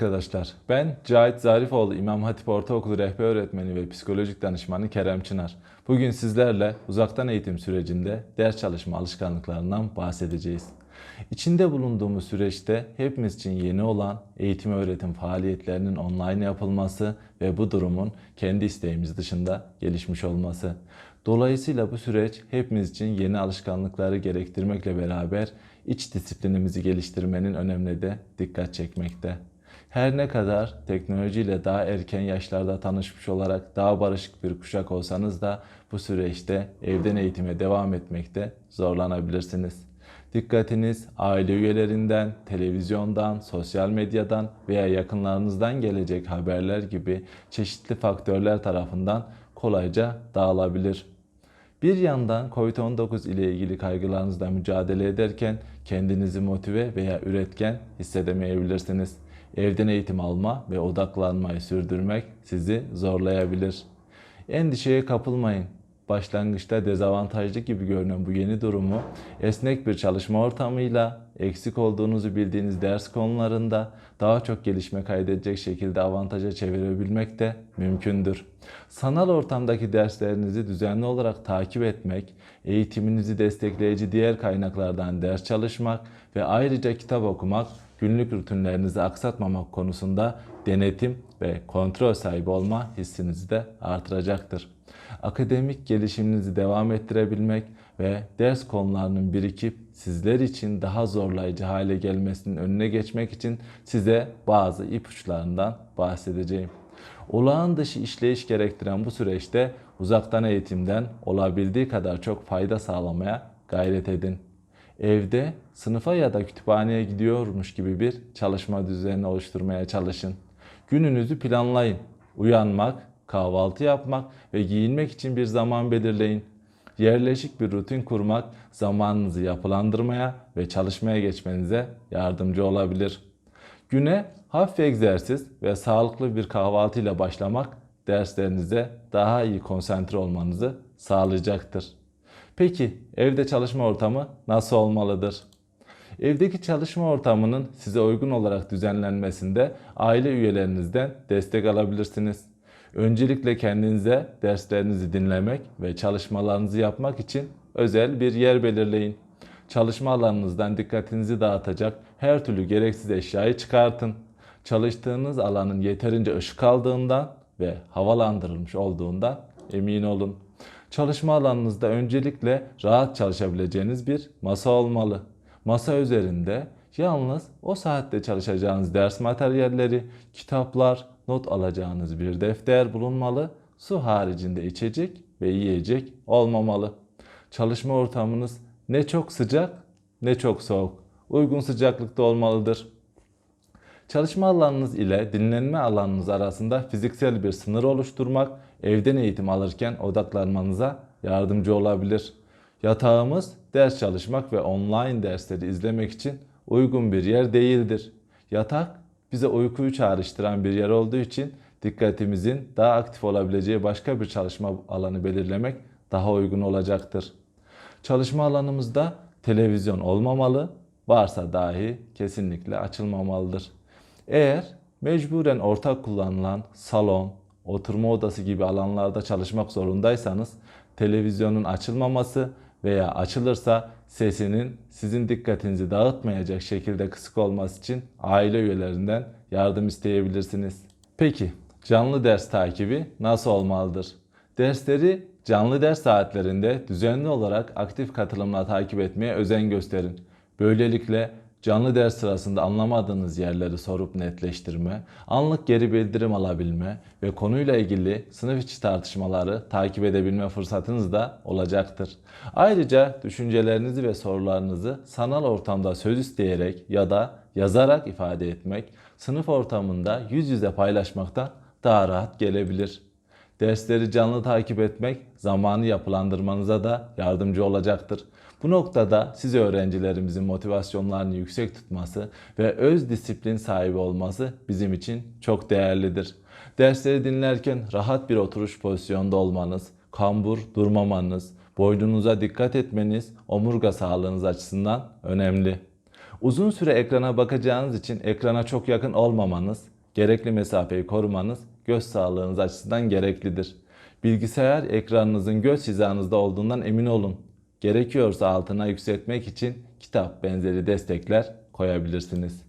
Arkadaşlar. Ben Cahit Zarifoğlu İmam Hatip Ortaokulu rehber öğretmeni ve psikolojik danışmanı Kerem Çınar. Bugün sizlerle uzaktan eğitim sürecinde ders çalışma alışkanlıklarından bahsedeceğiz. İçinde bulunduğumuz süreçte hepimiz için yeni olan eğitim öğretim faaliyetlerinin online yapılması ve bu durumun kendi isteğimiz dışında gelişmiş olması. Dolayısıyla bu süreç hepimiz için yeni alışkanlıkları gerektirmekle beraber iç disiplinimizi geliştirmenin önemine de dikkat çekmekte. Her ne kadar teknolojiyle daha erken yaşlarda tanışmış olarak daha barışık bir kuşak olsanız da bu süreçte evden eğitime devam etmekte zorlanabilirsiniz. Dikkatiniz aile üyelerinden, televizyondan, sosyal medyadan veya yakınlarınızdan gelecek haberler gibi çeşitli faktörler tarafından kolayca dağılabilir. Bir yandan COVID-19 ile ilgili kaygılarınızla mücadele ederken kendinizi motive veya üretken hissedemeyebilirsiniz. Evden eğitim alma ve odaklanmayı sürdürmek sizi zorlayabilir. Endişeye kapılmayın. Başlangıçta dezavantajlı gibi görünen bu yeni durumu esnek bir çalışma ortamıyla eksik olduğunuzu bildiğiniz ders konularında daha çok gelişme kaydedecek şekilde avantaja çevirebilmek de mümkündür. Sanal ortamdaki derslerinizi düzenli olarak takip etmek, eğitiminizi destekleyici diğer kaynaklardan ders çalışmak ve ayrıca kitap okumak günlük rutinlerinizi aksatmamak konusunda denetim ve kontrol sahibi olma hissinizi de artıracaktır. Akademik gelişiminizi devam ettirebilmek ve ders konularının birikip sizler için daha zorlayıcı hale gelmesinin önüne geçmek için size bazı ipuçlarından bahsedeceğim. Olağan dışı işleyiş gerektiren bu süreçte uzaktan eğitimden olabildiği kadar çok fayda sağlamaya gayret edin. Evde sınıfa ya da kütüphaneye gidiyormuş gibi bir çalışma düzeni oluşturmaya çalışın. Gününüzü planlayın. Uyanmak, kahvaltı yapmak ve giyinmek için bir zaman belirleyin. Yerleşik bir rutin kurmak zamanınızı yapılandırmaya ve çalışmaya geçmenize yardımcı olabilir. Güne hafif egzersiz ve sağlıklı bir kahvaltıyla başlamak derslerinize daha iyi konsantre olmanızı sağlayacaktır. Peki evde çalışma ortamı nasıl olmalıdır? Evdeki çalışma ortamının size uygun olarak düzenlenmesinde aile üyelerinizden destek alabilirsiniz. Öncelikle kendinize derslerinizi dinlemek ve çalışmalarınızı yapmak için özel bir yer belirleyin. Çalışma alanınızdan dikkatinizi dağıtacak her türlü gereksiz eşyayı çıkartın. Çalıştığınız alanın yeterince ışık aldığından ve havalandırılmış olduğundan emin olun. Çalışma alanınızda öncelikle rahat çalışabileceğiniz bir masa olmalı. Masa üzerinde yalnız o saatte çalışacağınız ders materyalleri, kitaplar, not alacağınız bir defter bulunmalı. Su haricinde içecek ve yiyecek olmamalı. Çalışma ortamınız ne çok sıcak ne çok soğuk. Uygun sıcaklıkta olmalıdır. Çalışma alanınız ile dinlenme alanınız arasında fiziksel bir sınır oluşturmak evden eğitim alırken odaklanmanıza yardımcı olabilir. Yatağımız ders çalışmak ve online dersleri izlemek için uygun bir yer değildir. Yatak bize uykuyu çağrıştıran bir yer olduğu için dikkatimizin daha aktif olabileceği başka bir çalışma alanı belirlemek daha uygun olacaktır. Çalışma alanımızda televizyon olmamalı, varsa dahi kesinlikle açılmamalıdır. Eğer mecburen ortak kullanılan salon, oturma odası gibi alanlarda çalışmak zorundaysanız televizyonun açılmaması veya açılırsa sesinin sizin dikkatinizi dağıtmayacak şekilde kısık olması için aile üyelerinden yardım isteyebilirsiniz. Peki canlı ders takibi nasıl olmalıdır? Dersleri canlı ders saatlerinde düzenli olarak aktif katılımla takip etmeye özen gösterin. Böylelikle canlı ders sırasında anlamadığınız yerleri sorup netleştirme, anlık geri bildirim alabilme ve konuyla ilgili sınıf içi tartışmaları takip edebilme fırsatınız da olacaktır. Ayrıca düşüncelerinizi ve sorularınızı sanal ortamda söz isteyerek ya da yazarak ifade etmek, sınıf ortamında yüz yüze paylaşmaktan daha rahat gelebilir. Dersleri canlı takip etmek zamanı yapılandırmanıza da yardımcı olacaktır. Bu noktada siz öğrencilerimizin motivasyonlarını yüksek tutması ve öz disiplin sahibi olması bizim için çok değerlidir. Dersleri dinlerken rahat bir oturuş pozisyonda olmanız, kambur durmamanız, boynunuza dikkat etmeniz omurga sağlığınız açısından önemli. Uzun süre ekrana bakacağınız için ekrana çok yakın olmamanız, gerekli mesafeyi korumanız göz sağlığınız açısından gereklidir. Bilgisayar ekranınızın göz hizanızda olduğundan emin olun. Gerekiyorsa altına yükseltmek için kitap benzeri destekler koyabilirsiniz.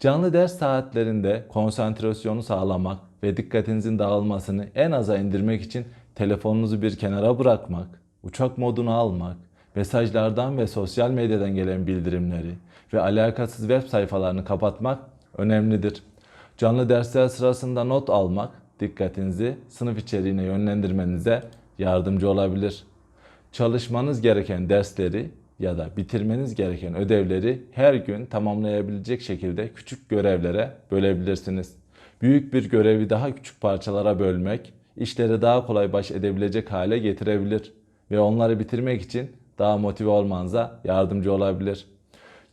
Canlı ders saatlerinde konsantrasyonu sağlamak ve dikkatinizin dağılmasını en aza indirmek için telefonunuzu bir kenara bırakmak, uçak moduna almak, mesajlardan ve sosyal medyadan gelen bildirimleri ve alakasız web sayfalarını kapatmak önemlidir. Canlı dersler sırasında not almak dikkatinizi sınıf içeriğine yönlendirmenize yardımcı olabilir. Çalışmanız gereken dersleri ya da bitirmeniz gereken ödevleri her gün tamamlayabilecek şekilde küçük görevlere bölebilirsiniz. Büyük bir görevi daha küçük parçalara bölmek, işleri daha kolay baş edebilecek hale getirebilir ve onları bitirmek için daha motive olmanıza yardımcı olabilir.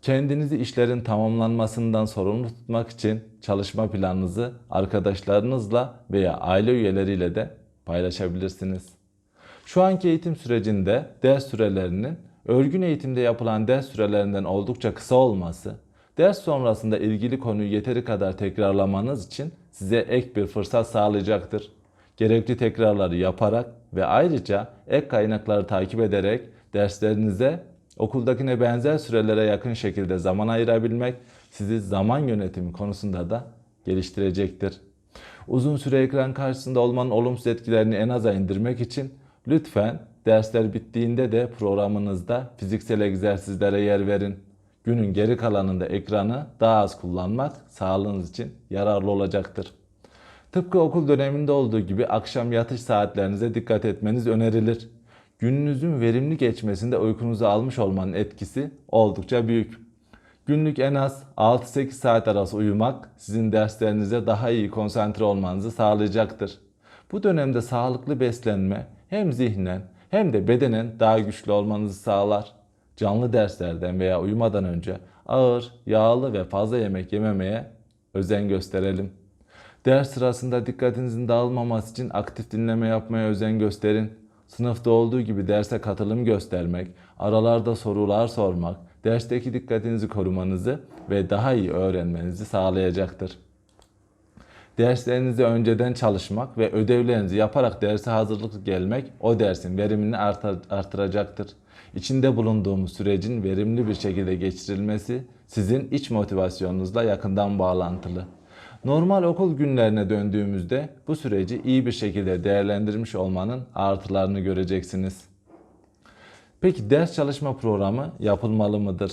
Kendinizi işlerin tamamlanmasından sorumlu tutmak için çalışma planınızı arkadaşlarınızla veya aile üyeleriyle de paylaşabilirsiniz. Şu anki eğitim sürecinde ders sürelerinin örgün eğitimde yapılan ders sürelerinden oldukça kısa olması, ders sonrasında ilgili konuyu yeteri kadar tekrarlamanız için size ek bir fırsat sağlayacaktır. Gerekli tekrarları yaparak ve ayrıca ek kaynakları takip ederek derslerinize okuldakine benzer sürelere yakın şekilde zaman ayırabilmek sizi zaman yönetimi konusunda da geliştirecektir. Uzun süre ekran karşısında olmanın olumsuz etkilerini en aza indirmek için lütfen dersler bittiğinde de programınızda fiziksel egzersizlere yer verin. Günün geri kalanında ekranı daha az kullanmak sağlığınız için yararlı olacaktır. Tıpkı okul döneminde olduğu gibi akşam yatış saatlerinize dikkat etmeniz önerilir. Gününüzün verimli geçmesinde uykunuzu almış olmanın etkisi oldukça büyük. Günlük en az 6-8 saat arası uyumak sizin derslerinize daha iyi konsantre olmanızı sağlayacaktır. Bu dönemde sağlıklı beslenme hem zihnen hem de bedenen daha güçlü olmanızı sağlar. Canlı derslerden veya uyumadan önce ağır, yağlı ve fazla yemek yememeye özen gösterelim. Ders sırasında dikkatinizin dağılmaması için aktif dinleme yapmaya özen gösterin. Sınıfta olduğu gibi derse katılım göstermek, aralarda sorular sormak, dersteki dikkatinizi korumanızı ve daha iyi öğrenmenizi sağlayacaktır. Derslerinizi önceden çalışmak ve ödevlerinizi yaparak derse hazırlıklı gelmek o dersin verimini artar, artıracaktır. İçinde bulunduğumuz sürecin verimli bir şekilde geçirilmesi sizin iç motivasyonunuzla yakından bağlantılı. Normal okul günlerine döndüğümüzde bu süreci iyi bir şekilde değerlendirmiş olmanın artılarını göreceksiniz. Peki ders çalışma programı yapılmalı mıdır?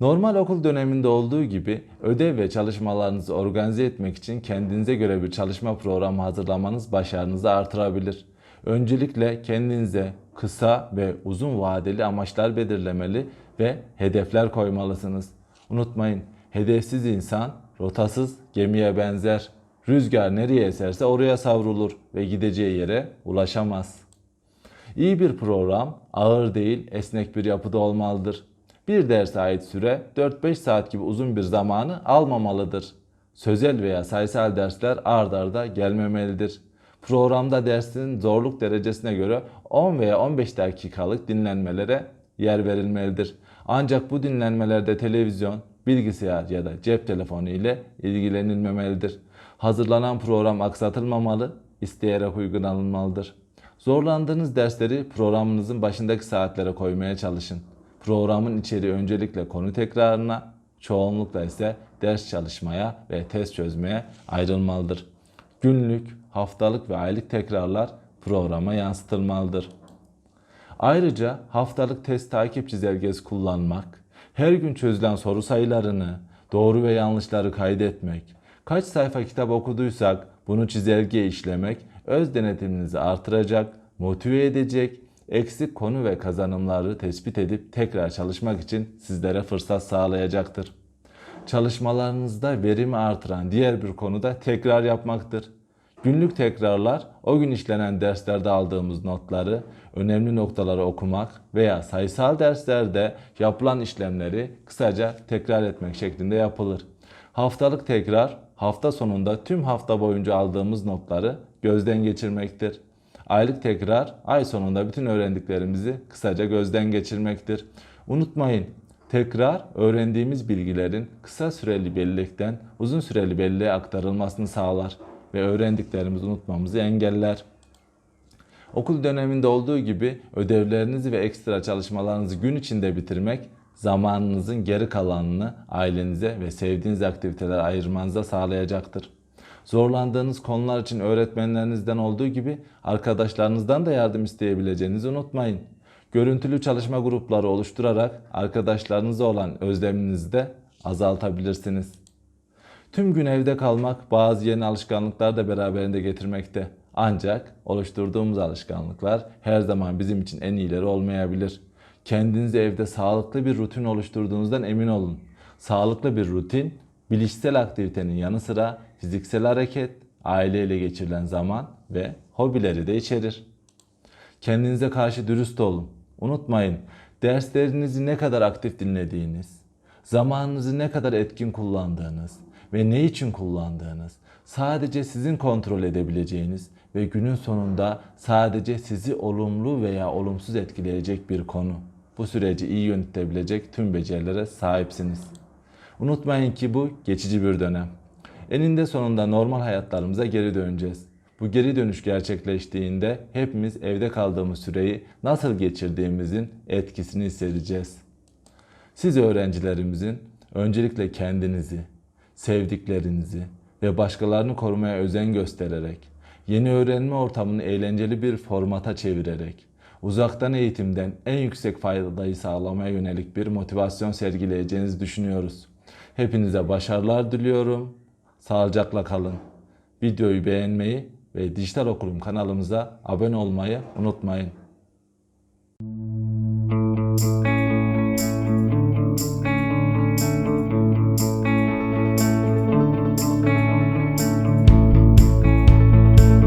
Normal okul döneminde olduğu gibi ödev ve çalışmalarınızı organize etmek için kendinize göre bir çalışma programı hazırlamanız başarınızı artırabilir. Öncelikle kendinize kısa ve uzun vadeli amaçlar belirlemeli ve hedefler koymalısınız. Unutmayın, hedefsiz insan rotasız gemiye benzer. Rüzgar nereye eserse oraya savrulur ve gideceği yere ulaşamaz. İyi bir program ağır değil, esnek bir yapıda olmalıdır. Bir derse ait süre 4-5 saat gibi uzun bir zamanı almamalıdır. Sözel veya sayısal dersler ard arda gelmemelidir. Programda dersin zorluk derecesine göre 10 veya 15 dakikalık dinlenmelere yer verilmelidir. Ancak bu dinlenmelerde televizyon, bilgisayar ya da cep telefonu ile ilgilenilmemelidir. Hazırlanan program aksatılmamalı, isteyerek uygulanılmalıdır. Zorlandığınız dersleri programınızın başındaki saatlere koymaya çalışın. Programın içeriği öncelikle konu tekrarına, çoğunlukla ise ders çalışmaya ve test çözmeye ayrılmalıdır. Günlük, haftalık ve aylık tekrarlar programa yansıtılmalıdır. Ayrıca haftalık test takip çizelgesi kullanmak, her gün çözülen soru sayılarını, doğru ve yanlışları kaydetmek, kaç sayfa kitap okuduysak bunu çizelgeye işlemek öz denetiminizi artıracak, motive edecek, eksik konu ve kazanımları tespit edip tekrar çalışmak için sizlere fırsat sağlayacaktır. Çalışmalarınızda verimi artıran diğer bir konu da tekrar yapmaktır. Günlük tekrarlar o gün işlenen derslerde aldığımız notları, önemli noktaları okumak veya sayısal derslerde yapılan işlemleri kısaca tekrar etmek şeklinde yapılır. Haftalık tekrar hafta sonunda tüm hafta boyunca aldığımız notları gözden geçirmektir. Aylık tekrar ay sonunda bütün öğrendiklerimizi kısaca gözden geçirmektir. Unutmayın Tekrar öğrendiğimiz bilgilerin kısa süreli bellekten uzun süreli belleğe aktarılmasını sağlar ve öğrendiklerimizi unutmamızı engeller. Okul döneminde olduğu gibi ödevlerinizi ve ekstra çalışmalarınızı gün içinde bitirmek zamanınızın geri kalanını ailenize ve sevdiğiniz aktivitelere ayırmanıza sağlayacaktır. Zorlandığınız konular için öğretmenlerinizden olduğu gibi arkadaşlarınızdan da yardım isteyebileceğinizi unutmayın. Görüntülü çalışma grupları oluşturarak arkadaşlarınıza olan özleminizi de azaltabilirsiniz. Tüm gün evde kalmak bazı yeni alışkanlıklar da beraberinde getirmekte. Ancak oluşturduğumuz alışkanlıklar her zaman bizim için en iyileri olmayabilir. Kendinize evde sağlıklı bir rutin oluşturduğunuzdan emin olun. Sağlıklı bir rutin, bilişsel aktivitenin yanı sıra fiziksel hareket, aileyle geçirilen zaman ve hobileri de içerir. Kendinize karşı dürüst olun. Unutmayın, derslerinizi ne kadar aktif dinlediğiniz, zamanınızı ne kadar etkin kullandığınız ve ne için kullandığınız sadece sizin kontrol edebileceğiniz ve günün sonunda sadece sizi olumlu veya olumsuz etkileyecek bir konu. Bu süreci iyi yönetebilecek tüm becerilere sahipsiniz. Unutmayın ki bu geçici bir dönem. Eninde sonunda normal hayatlarımıza geri döneceğiz. Bu geri dönüş gerçekleştiğinde hepimiz evde kaldığımız süreyi nasıl geçirdiğimizin etkisini hissedeceğiz. Siz öğrencilerimizin öncelikle kendinizi, sevdiklerinizi ve başkalarını korumaya özen göstererek, yeni öğrenme ortamını eğlenceli bir formata çevirerek, uzaktan eğitimden en yüksek faydayı sağlamaya yönelik bir motivasyon sergileyeceğinizi düşünüyoruz. Hepinize başarılar diliyorum. Sağlıcakla kalın. Videoyu beğenmeyi ve Dijital Okulum kanalımıza abone olmayı unutmayın.